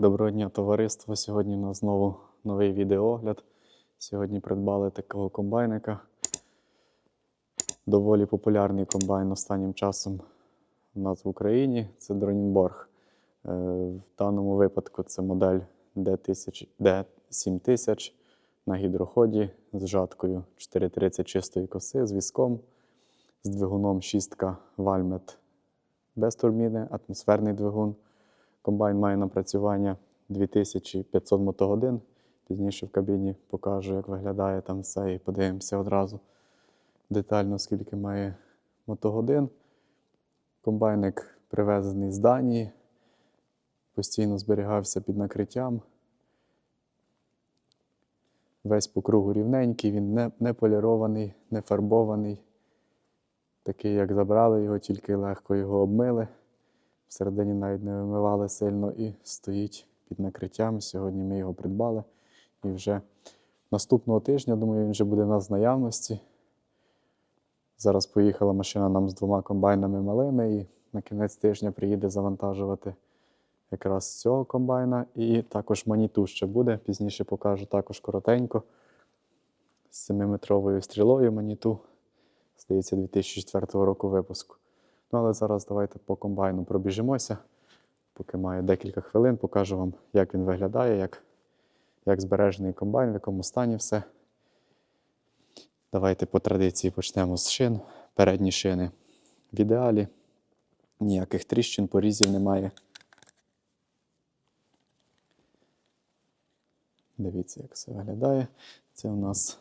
доброго дня, товариство. Сьогодні у нас знову новий відеоогляд. Сьогодні придбали такого комбайника. Доволі популярний комбайн останнім часом у нас в Україні. Це Дронінборг. Е, В даному випадку це модель D1000 D7000 на гідроході з жаткою 430 чистої коси з візком, з двигуном 6 Valmet без турбіни, атмосферний двигун. Комбайн має напрацювання 2500 мотогодин. Пізніше в кабіні покажу, як виглядає там все, і подивимося одразу детально, скільки має мотогодин. Комбайник привезений з Данії, постійно зберігався під накриттям. Весь по кругу рівненький, він не, не полірований, не фарбований. Такий, як забрали його, тільки легко його обмили. Всередині навіть не вимивали сильно і стоїть під накриттям. Сьогодні ми його придбали. І вже наступного тижня, думаю, він вже буде в нас в наявності. Зараз поїхала машина нам з двома комбайнами малими, і на кінець тижня приїде завантажувати якраз цього комбайна. І також маніту ще буде. Пізніше покажу також коротенько. З 7-метровою стрілою маніту. Здається, 2004 року випуску. Ну, але зараз давайте по комбайну пробіжимося. Поки маю декілька хвилин, покажу вам, як він виглядає, як, як збережений комбайн, в якому стані все. Давайте по традиції почнемо з шин. Передні шини в ідеалі. Ніяких тріщин, порізів немає. Дивіться, як все виглядає. Це у нас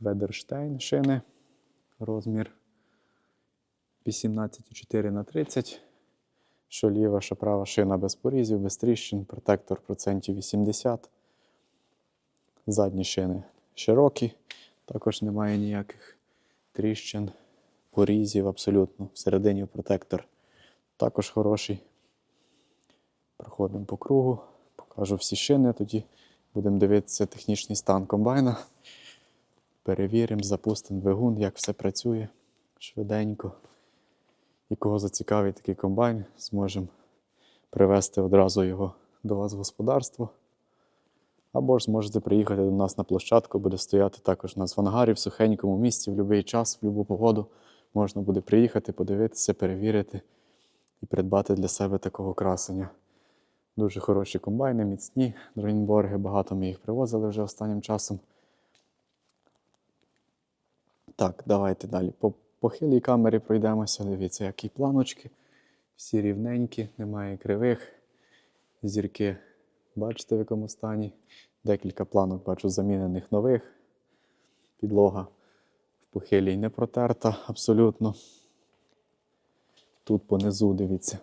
Ведерштейн шини. Розмір 18,4 на 30. Що ліва, що права шина без порізів, без тріщин, протектор процентів 80. Задні шини широкі, також немає ніяких тріщин, порізів абсолютно. Всередині протектор також хороший. Проходимо по кругу, покажу всі шини, тоді будемо дивитися технічний стан комбайна. Перевіримо, запустимо двигун, як все працює швиденько. І кого зацікавить такий комбайн, зможемо привезти одразу його до вас в господарство. Або ж зможете приїхати до нас на площадку, буде стояти також у нас в ангарі, в сухенькому місці, в будь-який час, в будь-яку погоду. Можна буде приїхати, подивитися, перевірити і придбати для себе такого красення. Дуже хороші комбайни, міцні, дронінборги, багато ми їх привозили вже останнім часом. Так, давайте далі. По похилій камері пройдемося. Дивіться, які планочки. Всі рівненькі, немає кривих. Зірки, бачите, в якому стані. Декілька планок бачу замінених нових. Підлога в похилій не протерта абсолютно. Тут понизу, дивіться.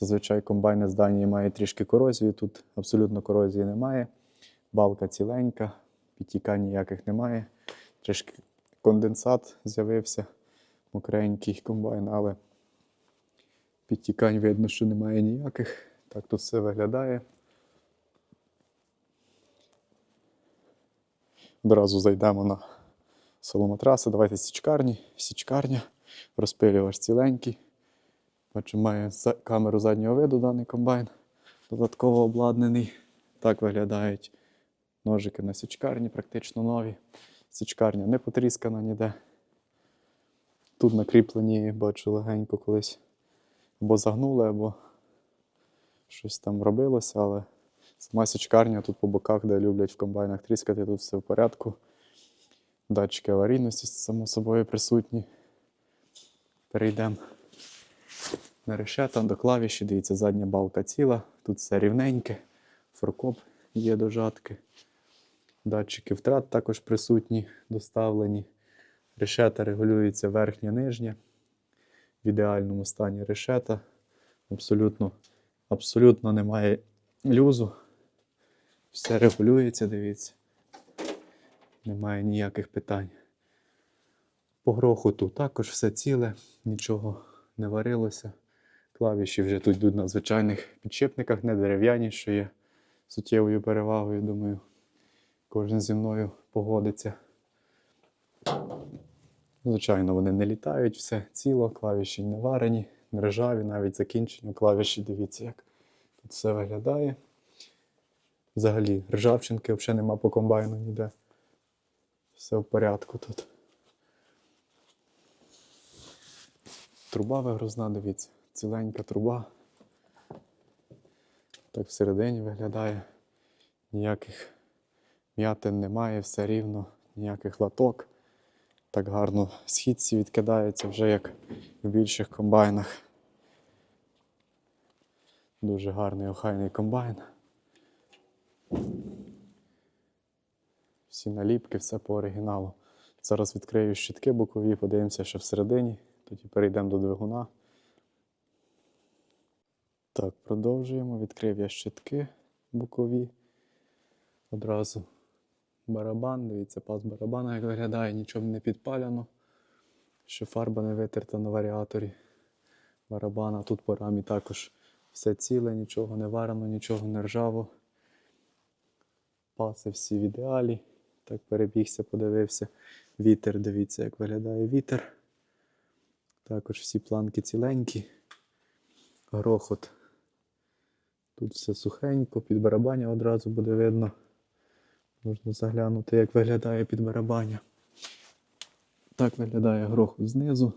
Зазвичай комбайни з мають трішки корозію, тут абсолютно корозії немає. Балка ціленька, підтікань ніяких немає. Трішки конденсат з'явився, мокренький комбайн, але підтікань видно, що немає ніяких. Так тут все виглядає. Одразу зайдемо на соломотраси. Давайте січкарні. Січкарня, розпилювач ціленький. Бачу, має камеру заднього виду даний комбайн. Додатково обладнаний. Так виглядають ножики на січкарні, практично нові. Січкарня не потріскана ніде. Тут на кріпленні, бачу, легенько колись або загнули, або щось там робилося, але сама січкарня тут по боках, де люблять в комбайнах тріскати, тут все в порядку. Датчики аварійності, само собою, присутні. Перейдемо на решета, до клавіші. Дивіться, задня балка ціла, тут все рівненьке, форкоп є до жатки. Датчики втрат також присутні, доставлені. Решета регулюється верхня нижня. В ідеальному стані решета. Абсолютно, абсолютно немає люзу. Все регулюється, дивіться. Немає ніяких питань. По грохоту також все ціле, нічого не варилося. Клавіші вже тут йдуть на звичайних підшипниках, не дерев'яні, що є суттєвою перевагою, думаю кожен зі мною погодиться. Звичайно, вони не літають, все ціло, клавіші не варені, не ржаві, навіть закінчення клавіші, дивіться, як Тут все виглядає. Взагалі, ржавчинки взагалі нема по комбайну ніде. Все в порядку тут. Труба вигрузна, дивіться, ціленька труба. Так всередині виглядає. Ніяких м'ятин немає, все рівно, ніяких латок. Так гарно східці відкидаються вже як в більших комбайнах. Дуже гарний охайний комбайн. Всі наліпки, все по оригіналу. Зараз відкрию щитки бокові, подивимося, що всередині. Тоді перейдемо до двигуна. Так, продовжуємо. Відкрив я щитки бокові. Одразу барабан. Дивіться, пас барабана, як виглядає, нічого не підпаляно. Ще фарба не витерта на варіаторі барабана. Тут по рамі також все ціле, нічого не варено, нічого не ржаво. Паси всі в ідеалі. Так перебігся, подивився. Вітер, дивіться, як виглядає вітер. Також всі планки ціленькі. Грохот. Тут все сухенько, під барабаня одразу буде видно. Можна заглянути, як виглядає під барабаня. Так виглядає грохот знизу.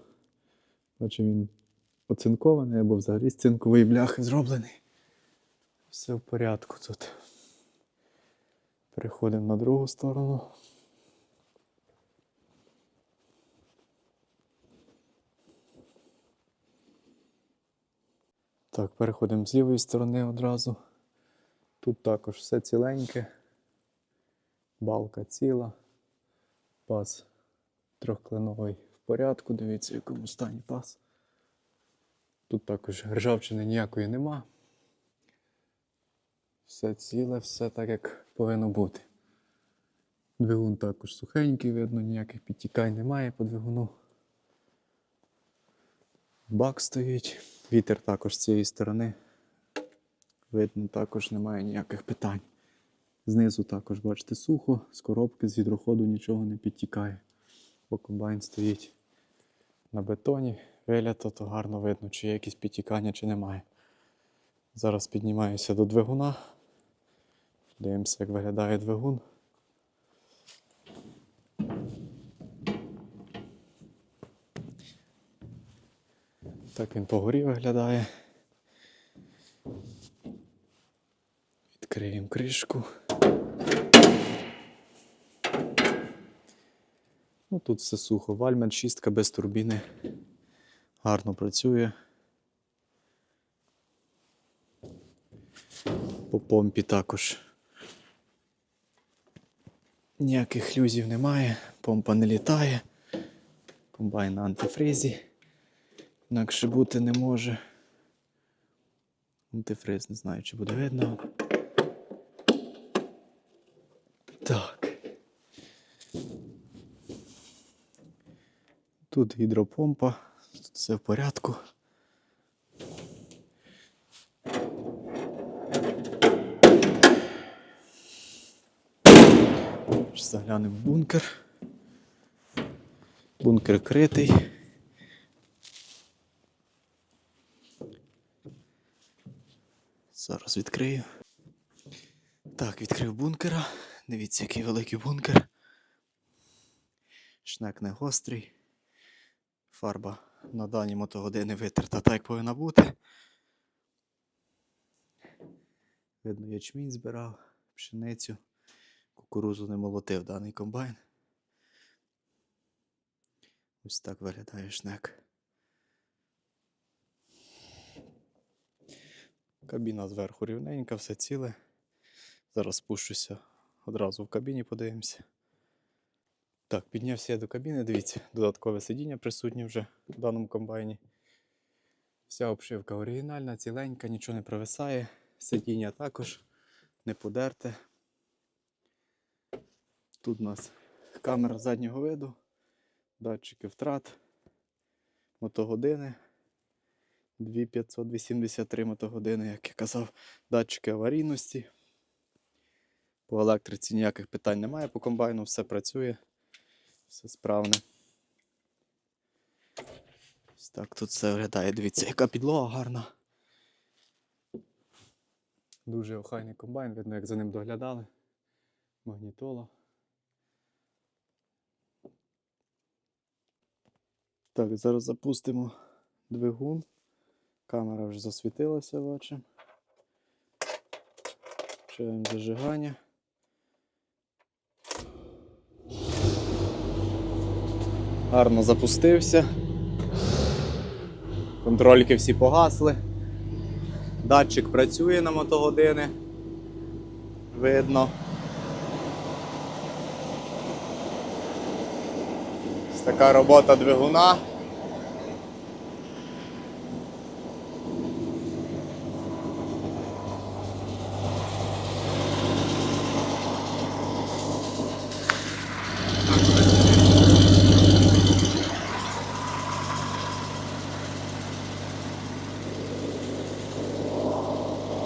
Бачу, він оцинкований або взагалі з цинкової бляхи зроблений. Все в порядку тут. Переходимо на другу сторону. Так, переходимо з лівої сторони одразу. Тут також все ціленьке. Балка ціла. Пас трьохкленовий в порядку. Дивіться, в якому стані пас. Тут також ржавчини ніякої нема. Все ціле, все так, як повинно бути. Двигун також сухенький, видно, ніяких підтікань немає по двигуну. Бак стоїть. Вітер також з цієї сторони. Видно, також немає ніяких питань. Знизу також, бачите, сухо, з коробки з гідроходу нічого не підтікає. Бо комбайн стоїть на бетоні, вилято, то гарно видно, чи є якісь підтікання, чи немає. Зараз піднімаюся до двигуна. Дивимося, як виглядає двигун. Так він по горі виглядає. Відкриємо кришку. Ну, тут все сухо. Вальмен шістка без турбіни. Гарно працює. По помпі також. Ніяких люзів немає, помпа не літає. Комбайн на антифризі. Інакше бути не може. Антифриз не знаю, чи буде видно. Так. Тут гідропомпа, тут все в порядку. Заглянемо в бункер. Бункер критий. Зараз відкрию. Так, відкрив бункера. Дивіться, який великий бункер. Шнек не гострий. Фарба на дані мотогодини витерта так, як повинна бути. Видно, ячмінь збирав, пшеницю, кукурузу не молотив даний комбайн. Ось так виглядає шнек. Кабіна зверху рівненька, все ціле. Зараз спущуся одразу в кабіні, подивимося. Так, піднявся я до кабіни, дивіться, додаткове сидіння присутнє вже в даному комбайні. Вся обшивка оригінальна, ціленька, нічого не провисає. Сидіння також не подерте. Тут у нас камера заднього виду, датчики втрат, мотогодини. 2583 мотогодини, як я казав, датчики аварійності. По електриці ніяких питань немає, по комбайну все працює, все справне. Ось так тут все виглядає. Дивіться, яка підлога гарна. Дуже охайний комбайн, видно, як за ним доглядали. Магнітола. Так, зараз запустимо двигун. Камера вже засвітилася, бачимо. Чуємо зажигання. Гарно запустився. Контрольки всі погасли. Датчик працює на мотогодини. Видно. Ось така робота двигуна.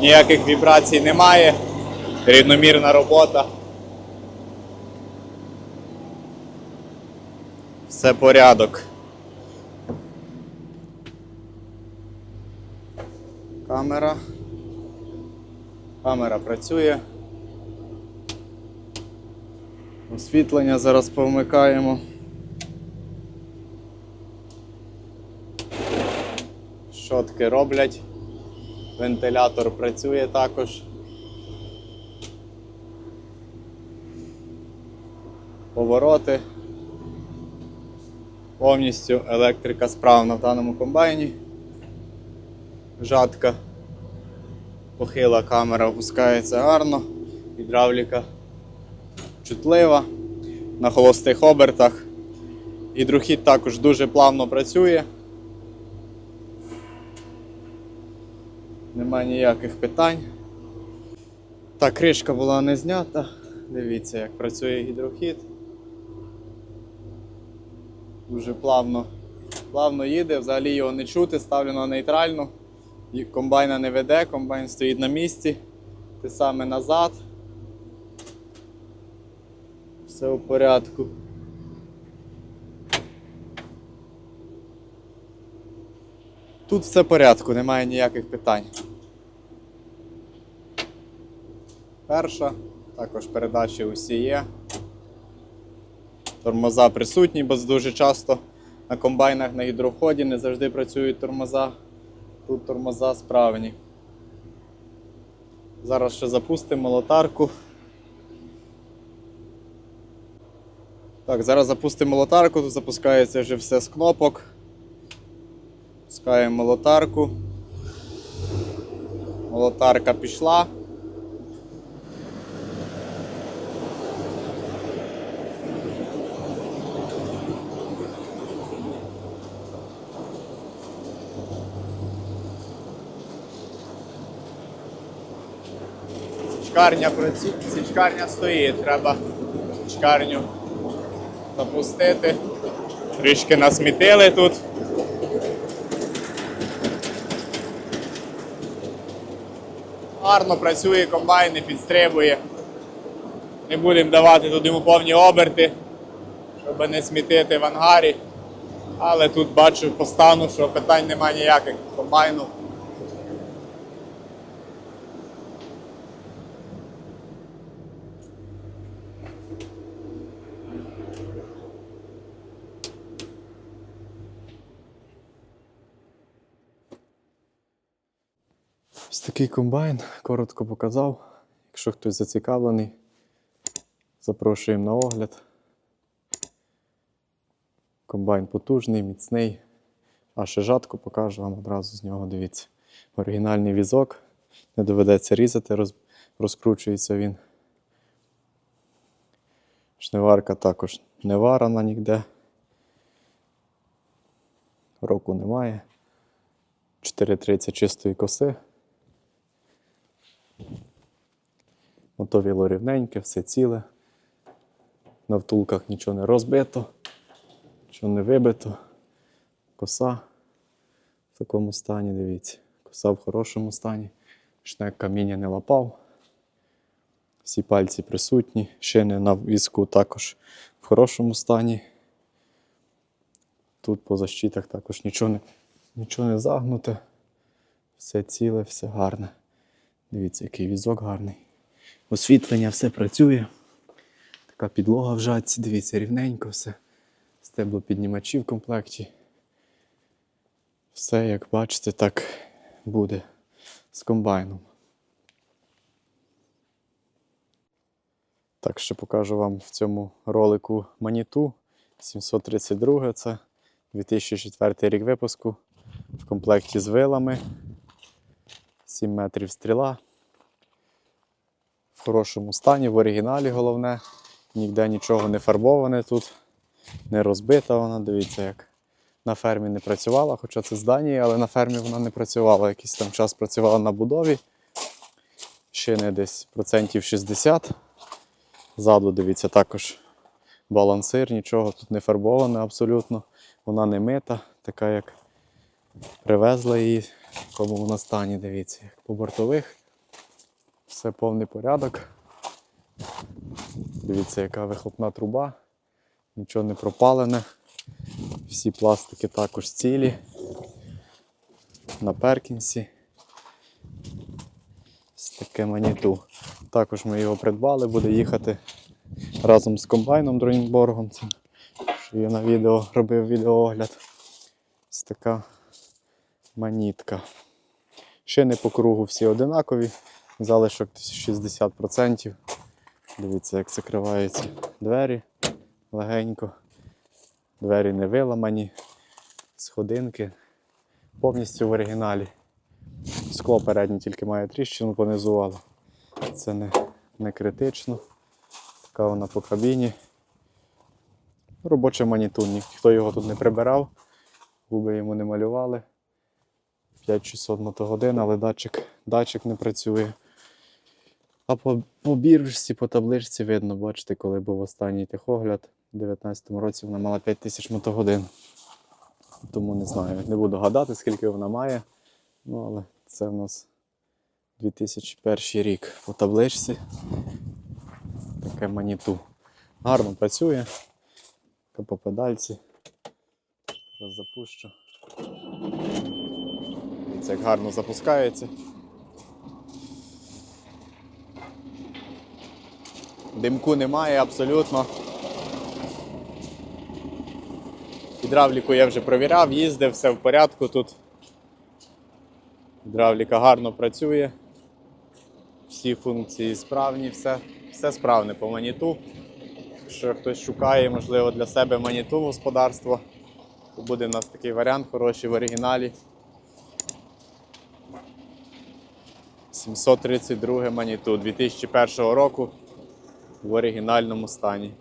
Ніяких вібрацій немає. Рівномірна робота. Все порядок. Камера. Камера працює. Освітлення зараз повмикаємо. Щотки роблять. Вентилятор працює також. Повороти. Повністю електрика справна в даному комбайні. Жатка. Похила камера опускається гарно. Гідравліка чутлива. На холостих обертах. Гідрохід також дуже плавно працює. Нема ніяких питань. Так, кришка була не знята. Дивіться, як працює гідрохід. Дуже плавно, плавно їде, взагалі його не чути, ставлю на нейтральну. Комбайна не веде, комбайн стоїть на місці. Те саме назад. Все у порядку. Тут все в порядку, немає ніяких питань. Перша, також передачі усі є. Тормоза присутні, бо дуже часто на комбайнах на гідроході не завжди працюють тормоза. Тут тормоза справні. Зараз ще запустимо молотарку. Так, зараз запустимо молотарку, тут запускається вже все з кнопок. Пускаємо молотарку. Молотарка пішла. Січкарня працює, січкарня стоїть, треба січкарню запустити. Трішки насмітили тут. Гарно працює комбайн, не підстрибує. Не будемо давати тут йому повні оберти, щоб не смітити в ангарі. Але тут бачу по стану, що питань немає ніяких комбайну. Ось такий комбайн, коротко показав. Якщо хтось зацікавлений, запрошуємо на огляд. Комбайн потужний, міцний. А ще жатку покажу вам одразу з нього. Дивіться. Оригінальний візок. Не доведеться різати, роз... розкручується він. Шниварка також не варена ніде. Року немає. 4,30 чистої коси. Мотовіло рівненьке, все ціле. На втулках нічого не розбито, нічого не вибито. Коса в такому стані, дивіться. Коса в хорошому стані. Шнек каміння не лапав. Всі пальці присутні. Шини на візку також в хорошому стані. Тут по защитах також нічого не, нічого не загнуте. Все ціле, все гарне. Дивіться, який візок гарний. Освітлення все працює. Така підлога в жатці, дивіться, рівненько все. Стеблопіднімачі в комплекті. Все, як бачите, так буде з комбайном. Так, ще покажу вам в цьому ролику Маніту 732. Це 2004 рік випуску. В комплекті з вилами. 7 метрів стріла. В хорошому стані, в оригіналі головне. Ніде нічого не фарбоване тут, не розбита вона. Дивіться, як на фермі не працювала, хоча це з Данії, але на фермі вона не працювала. Якийсь там час працювала на будові. Шини десь процентів 60. Ззаду, дивіться, також балансир, нічого тут не фарбоване абсолютно. Вона не мита, така як привезла її, в якому вона стані, дивіться, як по бортових. Все повний порядок. Дивіться, яка вихлопна труба, нічого не пропалене. Всі пластики також цілі. На Перкінсі. Ось таке маніту. Також ми його придбали, буде їхати разом з комбайном Дроїнборгом. Що я на відео робив відеоогляд. Ось така манітка. Шини по кругу всі одинакові, залишок 60%. Дивіться, як закриваються двері легенько. Двері не виламані, сходинки повністю в оригіналі. Скло переднє тільки має тріщину понизу, але це не, не критично. Така вона по кабіні. Робоча маніту, ніхто його тут не прибирав, губи йому не малювали. 5600 мотогодин, але датчик, датчик не працює. А по, по біржці, по табличці видно, бачите, коли був останній техогляд, у 2019 році вона мала 5000 мотогодин. Тому не знаю, не буду гадати, скільки вона має. Ну, але це в нас 2001 рік по табличці. Таке маніту. Гарно працює. По педальці. Зараз запущу. Це як гарно запускається. Димку немає абсолютно. Гідравліку я вже провіряв, їздив, все в порядку тут. Гідравліка гарно працює. Всі функції справні, все, все справне по маніту. Якщо хтось шукає, можливо, для себе маніту в господарство, то буде в нас такий варіант хороший в оригіналі. 732 маніту 2001 року в оригінальному стані.